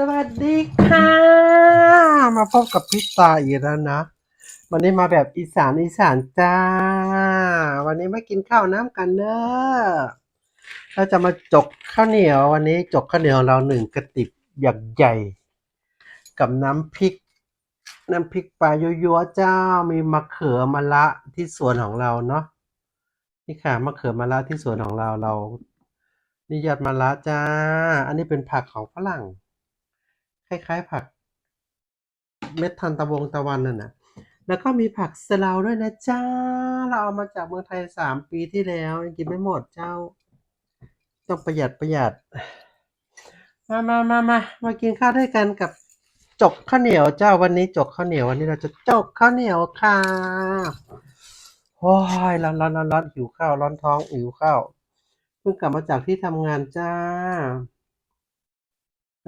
สวัสดีค่ะ มาพบกับพี่ตาอีกแล้วนะ วันนี้มาแบบอีสานอีสานจ้า วันนี้มากินข้าวน้ำกันเนอะเราจะมาจกข้าวเหนียว วันนี้จกข้าวเหนียวเราหนึ่งกระติบใหญ่ใหญ่ กับน้ำพริก น้ำพริกปลายัวๆเจ้ามีมะเขือมะระที่สวนของเราเนาะนี่ค่ะมะเขือมะระที่สวนของเราเรา นี่ยอดมะระจ้า อันนี้เป็นผักของฝรั่ง คล้าย ๆ ผักเม็ดทันตะวงตะวันนั่นน่ะแล้วก็มีผักสลาด้วยนะจ้า เราเอามาจากเมืองไทยสามปีที่แล้วยังกินไม่หมดเจ้า ต้องประหยัดประหยัด มามามามามากินข้าวด้วยกันกับจกข้าวเหนียวเจ้าวันนี้จกข้าวเหนียววันนี้เราจะจกข้าวเหนียวค่ะโอ้ยร้อนร้อนร้อนร้อนหิวข้าวร้อนท้องหิวข้าวเพิ่งกลับมาจากที่ทำงานจ้า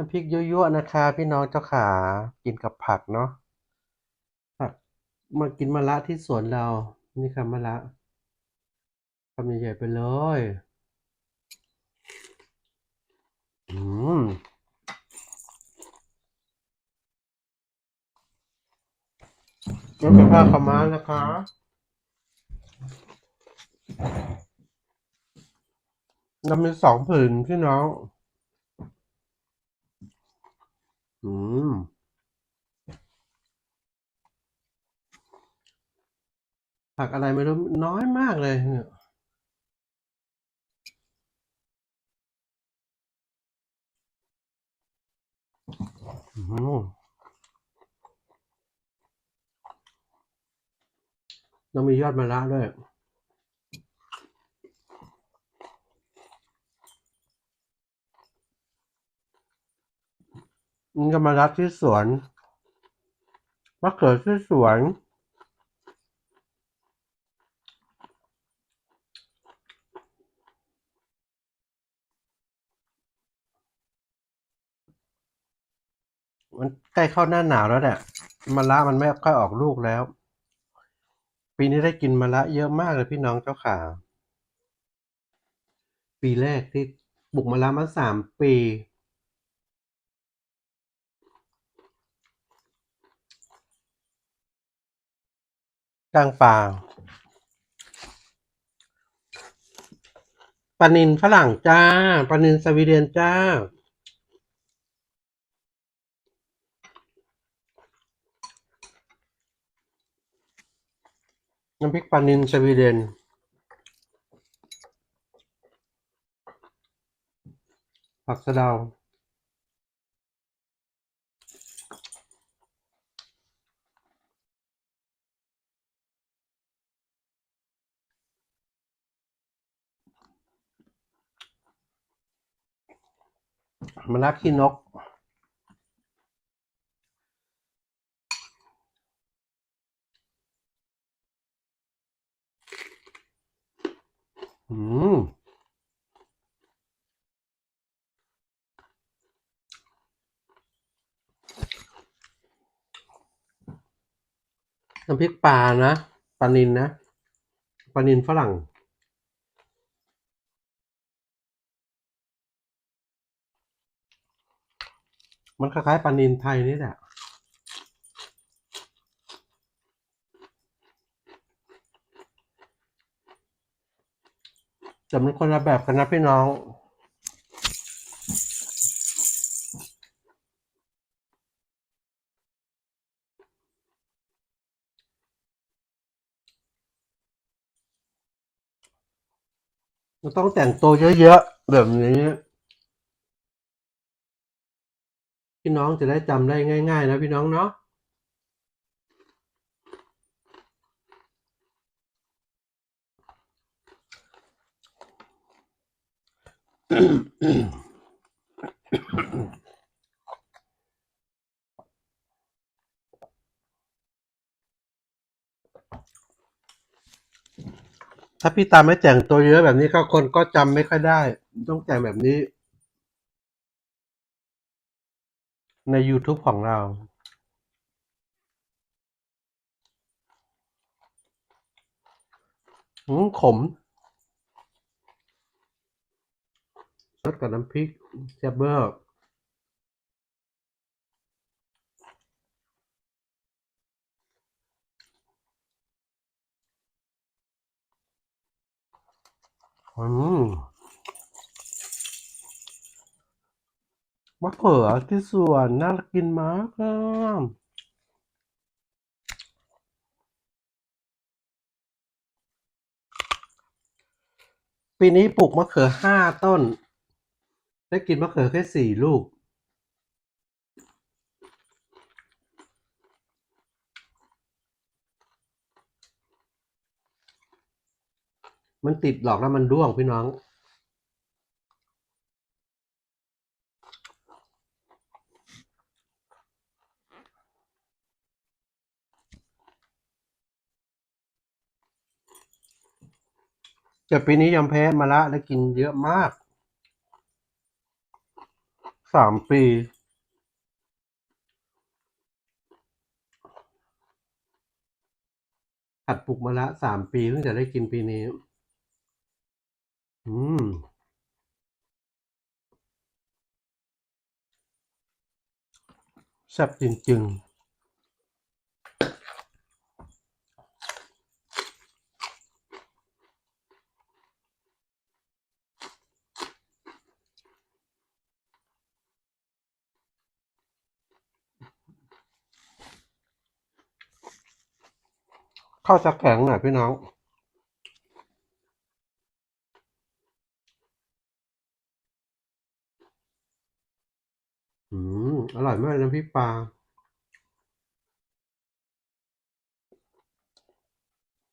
น้ำพริกยั่วๆนะคะ พี่น้องเจ้าขากินกับผักเนาะผักมากินมะระที่สวนเรา นี่ค่ะมะระทำใหญ่ๆไปเลยอืมนี่เป็นผ้าขม้านะคะเรามีสองผืนพี่น้อง อืมผักอะไรไม่รู้น้อยมากเลยเนี่ยอืมต้องมียอดมะระด้วย นี่ก็มารับที่สวนมะเขือที่สวนมันใกล้เข้าหน้าหนาวแล้วเนี่ยมะระมันไม่ค่อยออกลูกแล้ว ปีนี้ได้กินมะระเยอะมากเลยพี่น้องเจ้าขาปีแรกที่ปลูกมะระมาสามปี กลางป่าปลานินฝรั่งจ้าปลานินสวีเดนจ้า น้ำพริกปลานินสวีเดน ผักสะเดา มะระขี้นก อืมน้ำพริกปลานะปลานินนะปลานินฝรั่ง มันคล้ายๆปลานินไทยนี่แหละแต่มันคนละแบบกันนะพี่น้องมันต้องแต่งตัวเยอะๆแบบนี้ พี่น้องจะได้จำได้ง่าย ๆ นะพี่น้องเนาะถ้าพี่ตามไม่แต่งตัวเยอะแบบนี้ก็คนก็จำไม่ค่อยได้ ต้องแต่งแบบนี้ ใน YouTube ของเราอืมขมรสกับน้ำพริกแซ่บเบิร์อืม มะเขือที่สวนน่ากินมากอะปีนี้ปลูกมะเขือห้าต้น ได้กินมะเขือแค่สี่ลูก มันติดหลอกแล้วมันร่วงพี่น้อง แต่ปีนี้ยอมแพ้มาละและกินเยอะมาก สามปี หัดปลูกมะละสามปีเพิ่งจะได้กินปีนี้ อืมแซ่บจริงๆ ข้าวจะแข็งหน่อยพี่น้อง อืม อร่อยมากน้ำพริกปลา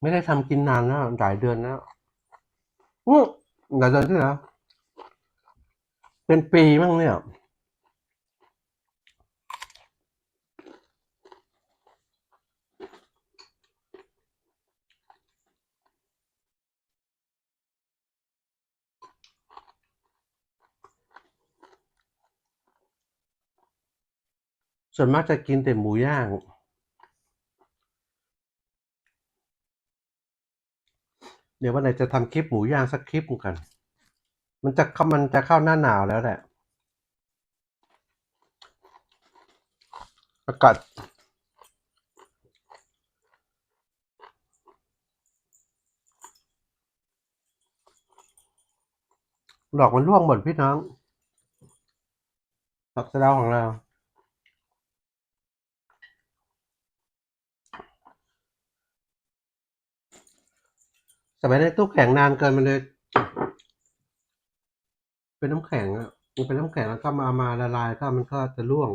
ไม่ได้ทำกินนานแล้วหลายเดือนแล้วอู้หลายเดือนที่แล้วเป็นปีมั้งเนี่ย ส่วนมากจะกินแต่หมูย่าง เดี๋ยววันไหนจะทำคลิปหมูย่างสักคลิปกัน มันจะเข้ามันจะเข้าหน้าหนาวแล้วแหละ อากาศดอกมันร่วงหมดพี่น้องดอกสะดาวของเรา แต่ไม่ได้ตู้แข็งนานเกินมันเลย เป็นน้ำแข็งอะมันเป็นน้ำแข็งแล้วก็มามาละลายก็มันก็จะร่วง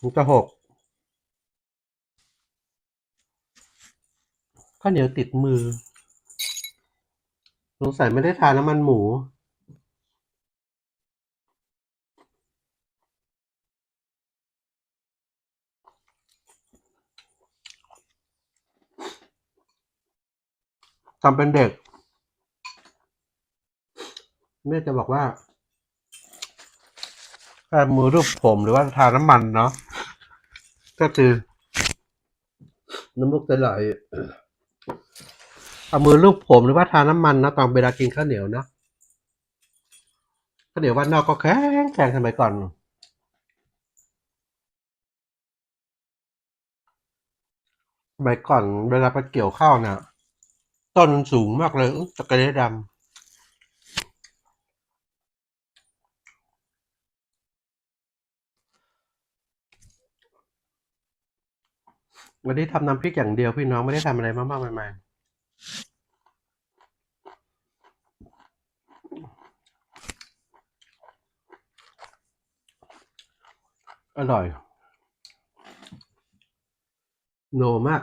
มันจะหกข้าวเหนียวติดมือ สงสัยไม่ได้ทานน้ำมันหมู ทำเป็นเด็กแม่จะบอกว่าถ้ามือรูปผมหรือว่าทาน้ำมันเนาะก็คือน้ำมูกจะไหลเอามือรูปผมหรือว่าทาน้ำมันนะตอนเวลากินข้าวเหนียวนะข้าวเหนียวว่านนอกก็แข็งแข็งสมัยก่อนสมัยก่อนเวลาไปเกี่ยวข้าวเนี่ย ต้นมันสูงมากเลยอื้อตะกระเดดดำวันนี้ทำน้ำพริกอย่างเดียวพี่น้องไม่ได้ทำอะไรมากๆใหม่ๆอร่อย โนมาก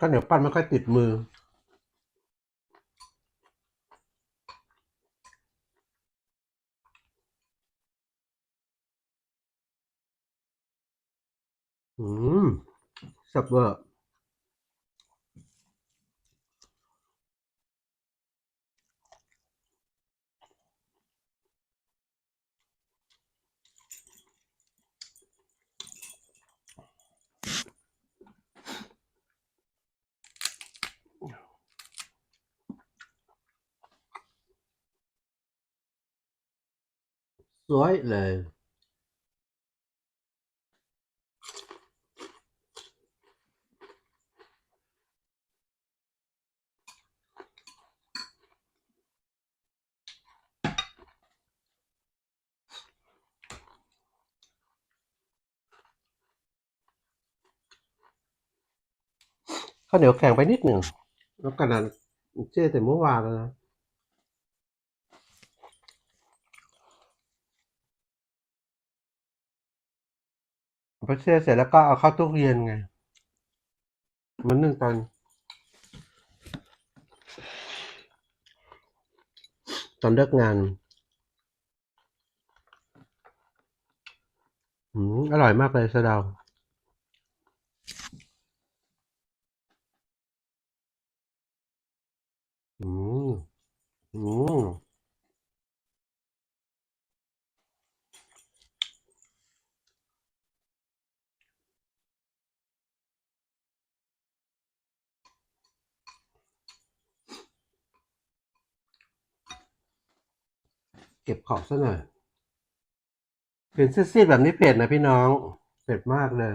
ก็เหนียวปั้นไม่ค่อยติดมือ อืมสับเวอร์ สวยเลยข้าวเหนียวแข็งไปนิดหนึ่งแล้วกันนั้นเจ๊แต่เมื่อวานแล้วนะ พอเจ๊เสร็จแล้วก็เอาเข้าตู้เย็นไง มันนึ่งตอนตอนเลิกงาน อืมอร่อยมากเลยสะเดาอืมอืม เก็บของซะหน่อยเห็นซีดๆแบบนี้เผ็ดนะพี่น้องเผ็ดมากเลย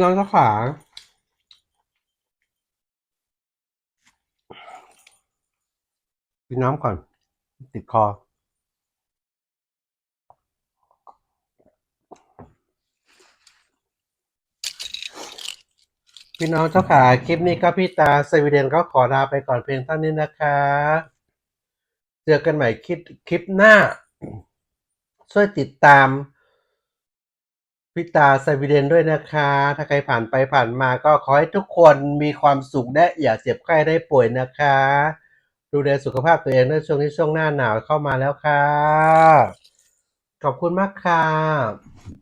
น้องเจ้าขากินน้ำก่อน ติดคอ พี่น้องเจ้าขาคลิปนี้ก็พี่ตาสวีเดนก็ขอลาไปก่อนเพียงเท่านี้นะคะ เจอกันใหม่คลิปคลิปหน้า ช่วยติดตาม พี่ตาสวีเดนด้วยนะคะ ถ้าใครผ่านไปผ่านมาก็ขอให้ทุกคนมีความสุขและอย่าเจ็บไข้ได้ป่วยนะคะ ดูแลสุขภาพตัวเองในช่วงนี้ช่วงหน้าหนาวเข้ามาแล้วค่ะ ขอบคุณมากค่ะ